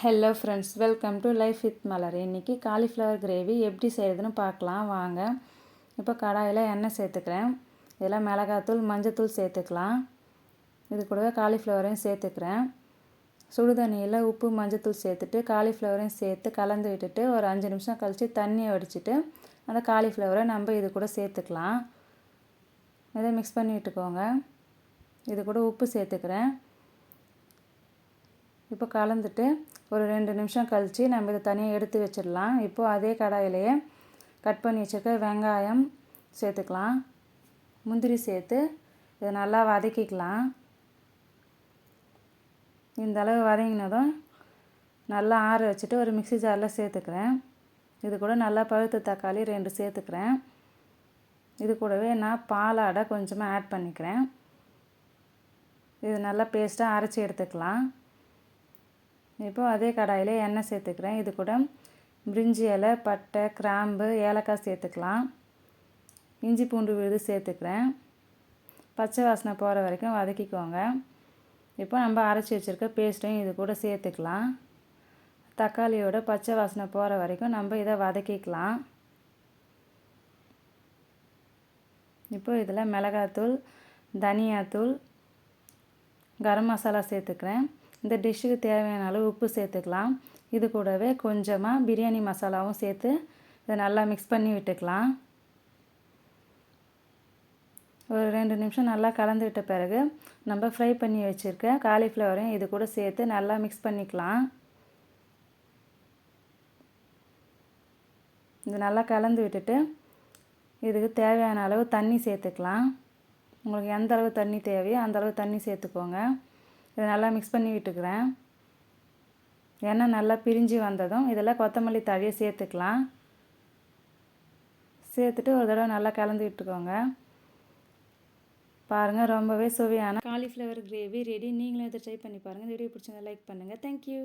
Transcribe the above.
Hello friends welcome to life with Malar இன்றைக்கி cauliflower gravy எப்படி செய்கிறதுன்னு பார்க்கலாம். வாங்க. இப்போ கடாயில் எண்ணெய் சேர்த்துக்கிறேன். இதில் மிளகாத்தூள் மஞ்சத்தூள் சேர்த்துக்கலாம். இது கூடவே காலிஃப்ளவரையும் சேர்த்துக்கிறேன். சுடுதண்ணியில் உப்பு மஞ்சத்தூள் சேர்த்துட்டு காலிஃப்ளவரையும் சேர்த்து கலந்து விட்டுட்டு ஒரு அஞ்சு நிமிஷம் கழித்து தண்ணியை வடிச்சிட்டு அந்த காலிஃப்ளவரை நம்ம இது கூட சேர்த்துக்கலாம். இதை மிக்ஸ் பண்ணி விட்டுக்கோங்க. இது கூட உப்பு சேர்த்துக்கிறேன். இப்போ கலந்துட்டு ஒரு ரெண்டு நிமிஷம் கழித்து நம்ம இதை தனியாக எடுத்து வச்சிடலாம். இப்போது அதே கடாயிலேயே கட் பண்ணி வச்சுருக்க வெங்காயம் சேர்த்துக்கலாம். முந்திரி சேர்த்து இதை நல்லா வதக்கிக்கலாம். இந்த அளவு வதங்கினதும் நல்லா ஆற வச்சுட்டு ஒரு மிக்சி ஜாரில் சேர்த்துக்கிறேன். இது கூட நல்லா பழுத்த தக்காளி ரெண்டு சேர்த்துக்கிறேன். இது கூடவே நான் பாலாடை கொஞ்சமாக ஆட் பண்ணிக்கிறேன். இது நல்லா பேஸ்ட்டாக அரைச்சி எடுத்துக்கலாம். இப்போது அதே கடாயில் எண்ணெய் சேர்த்துக்கிறேன். இது கூட பிரிஞ்சி இலை பட்டை கிராம்பு ஏலக்காய் சேர்த்துக்கலாம். இஞ்சி பூண்டு விழுது சேர்த்துக்கிறேன். பச்சை வாசனை போகிற வரைக்கும் வதக்கிக்கோங்க. இப்போ நம்ம அரைச்சி வச்சுருக்க பேஸ்ட்டையும் இது கூட சேர்த்துக்கலாம். தக்காளியோட பச்சை வாசனை போகிற வரைக்கும் நம்ம இதை வதக்கிக்கலாம். இப்போ இதில் மிளகாத்தூள் தனியாத்தூள் கரம் மசாலா சேர்த்துக்கிறேன். இந்த டிஷ்ஷுக்கு தேவையான அளவு உப்பு சேர்த்துக்கலாம். இது கூடவே கொஞ்சமாக பிரியாணி மசாலாவும் சேர்த்து இதை நல்லா மிக்ஸ் பண்ணி விட்டுக்கலாம். ஒரு ரெண்டு நிமிஷம் நல்லா கலந்து விட்ட பிறகு நம்ம ஃப்ரை பண்ணி வச்சுருக்க காலிஃப்ளவரையும் இது கூட சேர்த்து நல்லா மிக்ஸ் பண்ணிக்கலாம். இது நல்லா கலந்து விட்டுட்டு இதுக்கு தேவையான அளவு தண்ணி சேர்த்துக்கலாம். உங்களுக்கு எந்த அளவு தண்ணி தேவையோ அந்த அளவு தண்ணி சேர்த்துக்கோங்க. இதை நல்லா மிக்ஸ் பண்ணி விட்டுக்கிறேன். எண்ணெய் நல்லா பிரிஞ்சு வந்ததும் இதெல்லாம் கொத்தமல்லி தழையை சேர்த்துக்கலாம். சேர்த்துட்டு ஒரு தடவை நல்லா கலந்து விட்டுக்கோங்க. பாருங்கள் ரொம்பவே சுவையான காலிஃப்ளவர் கிரேவி ரெடி நீங்களும் இதை ட்ரை பண்ணி பாருங்கள் இந்த வீடியோ பிடிச்சிருந்தா லைக் பண்ணுங்கள் தேங்க்யூ